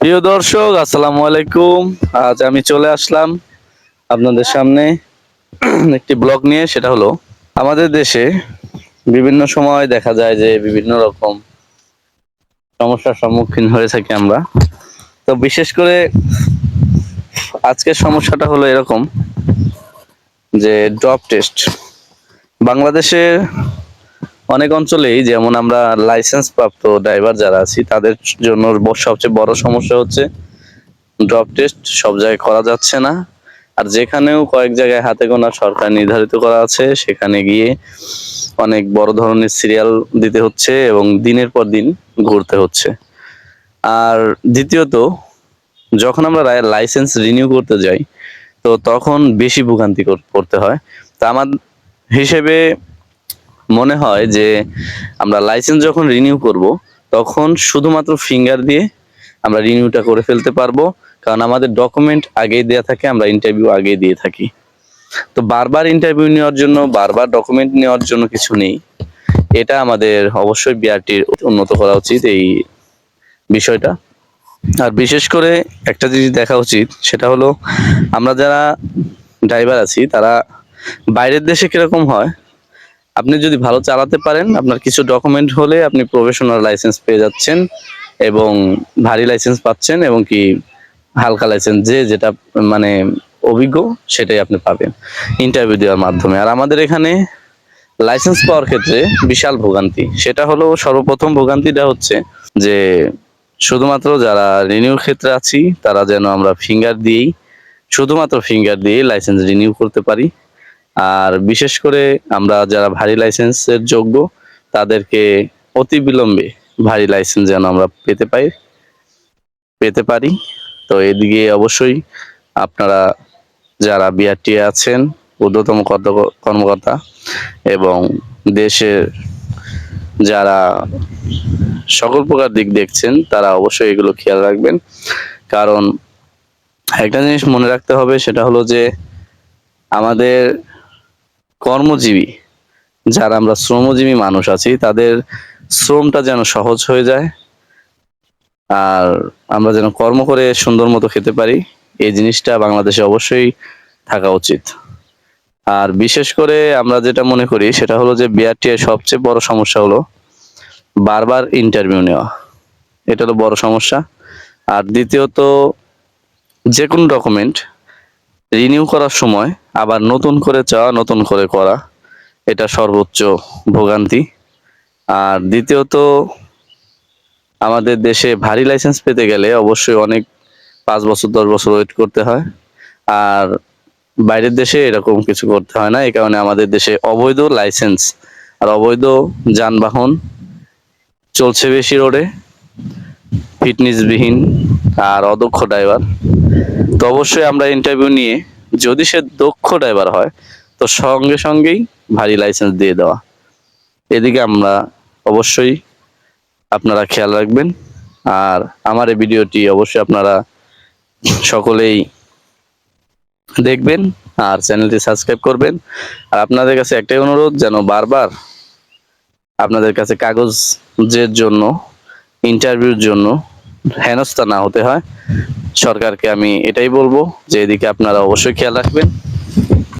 প্রিয় দর্শক, আসসালামু আলাইকুম। আজ আমি চলে আসলাম আপনাদের সামনে একটি ব্লগ নিয়ে, সেটা হলো আমাদের দেশে বিভিন্ন সময় দেখা যায় যে বিভিন্ন রকম সমস্যার সম্মুখীন হয়ে থাকি আমরা। তো বিশেষ করে আজকের সমস্যাটা হলো এরকম যে ড্রপ টেস্ট বাংলাদেশের অনেক অঞ্চলেই যেমন আমরা লাইসেন্স প্রাপ্ত ড্রাইভার যারা আছি, তাদের জন্য সবচেয়ে বড় সমস্যা হচ্ছে ড্রপ টেস্ট সব জায়গায় করা যাচ্ছে না। আর যেখানেও কয়েক জায়গায় হাতে গোনা সরকার নির্ধারিত করা আছে, সেখানে গিয়ে অনেক বড় ধরনের সিরিয়াল দিতে হচ্ছে এবং দিনের পর দিন ঘুরতে হচ্ছে। আর দ্বিতীয়ত, যখন আমরা লাইসেন্স রিনিউ করতে যাই, তো তখন বেশি ভোগান্তি কর- করতে হয়। তা আমার হিসেবে মনে হয় যে আমরা লাইসেন্স যখন রিনিউ করব, তখন শুধুমাত্র ফিঙ্গার দিয়ে আমরা রিনিউটা করে ফেলতে পারব। কারণ আমাদের ডকুমেন্ট আগেই দেওয়া থাকে, আমরা ইন্টারভিউ আগেই দিয়ে থাকি। তো বারবার ইন্টারভিউ নেওয়ার জন্য, বারবার ডকুমেন্ট নেওয়ার জন্য কিছু নেই। এটা আমাদের অবশ্যই বিআরটির উন্নত করা উচিত এই বিষয়টা। আর বিশেষ করে একটা জিনিস দেখা উচিত, সেটা হলো আমরা যারা ড্রাইভার আছি, তারা বাইরের দেশে কীরকম হয়? আপনি যদি ভালো চালাতে পারেন, আপনার কিছু ডকুমেন্ট হলে আপনি প্রফেশনাল লাইসেন্স পেয়ে যাচ্ছেন এবং ভারী লাইসেন্স পাচ্ছেন এবং কি হালকা লাইসেন্স যে যেটা মানে অভিজ্ঞ সেটাই আপনি পাবেন ইন্টারভিউ দেওয়ার মাধ্যমে। আর আমাদের এখানে লাইসেন্স পাওয়ার ক্ষেত্রে বিশাল ভোগান্তি। সেটা হলো সর্বপ্রথম ভোগান্তিটা হচ্ছে যে শুধুমাত্র যারা রিনিউর ক্ষেত্রে আছি, তারা যেন আমরা ফিঙ্গার দিয়েই, শুধুমাত্র ফিঙ্গার দিয়েই লাইসেন্স রিনিউ করতে পারি। আর বিশেষ করে আমরা যারা ভারী লাইসেন্সের যোগ্য, তাদেরকে অতি বিলম্বে ভারী লাইসেন্স যেন আমরা পেতে পাই, পেতে পারি। তো এদিকে অবশ্যই আপনারা যারা বিআরটি আছেন, ঊর্ধ্বতম কর্ত- কর্মকর্তা এবং দেশের যারা সকল প্রকার দিক দেখছেন, তারা অবশ্যই এগুলো খেয়াল রাখবেন। কারণ একটা জিনিস মনে রাখতে হবে, সেটা হলো যে আমাদের কর্মজীবী, যারা আমরা শ্রমজীবী মানুষ আছি, তাদের শ্রমটা যেন সহজ হয়ে যায়, আর আমরা যেন কর্ম করে সুন্দর মতো খেতে পারি, এই জিনিসটা বাংলাদেশে অবশ্যই থাকা উচিত। আর বিশেষ করে আমরা যেটা মনে করি, সেটা হলো যে বিআরটি এর সবচেয়ে বড় সমস্যা হলো বারবার ইন্টারভিউ নেওয়া। এটা হলো বড় সমস্যা। আর দ্বিতীয়ত যে কোনো ডকুমেন্ট রিনিউ করার সময় আবার নতুন করে চাওয়া, নতুন করে করা, এটা সর্বোচ্চ ভোগান্তি। আর দ্বিতীয়ত, আমাদের দেশে ভারী লাইসেন্স পেতে গেলে অবশ্যই অনেক পাঁচ বছর, দশ বছর ওয়েট করতে হয়। আর বাইরের দেশে এরকম কিছু করতে হয় না, এই কারণে আমাদের দেশে অবৈধ লাইসেন্স আর অবৈধ যানবাহন চলছে বেশি রোডে ফিটনেসবিহীন আর অদক্ষ ড্রাইভার তো অবশ্যই আমরা ইন্টারভিউ নিয়ে যদি সে দক্ষ ড্রাইভার হয়, তো সঙ্গে সঙ্গেই ভারী লাইসেন্স দিয়ে দেওয়া। এদিকে আমরা অবশ্যই আপনারা খেয়াল রাখবেন। আর আমার এই ভিডিওটি অবশ্যই আপনারা সকলেই দেখবেন আর চ্যানেলটি সাবস্ক্রাইব করবেন। আর আপনাদের কাছে একটাই অনুরোধ, যেন বারবার আপনাদের কাছে কাগজের জন্য ইন্টারভিউর জন্য হেনস্থা না হতে হয়। সরকারকে আমি এটাই বলব যে এদিকে আপনারা অবশ্যই খেয়াল রাখবেন।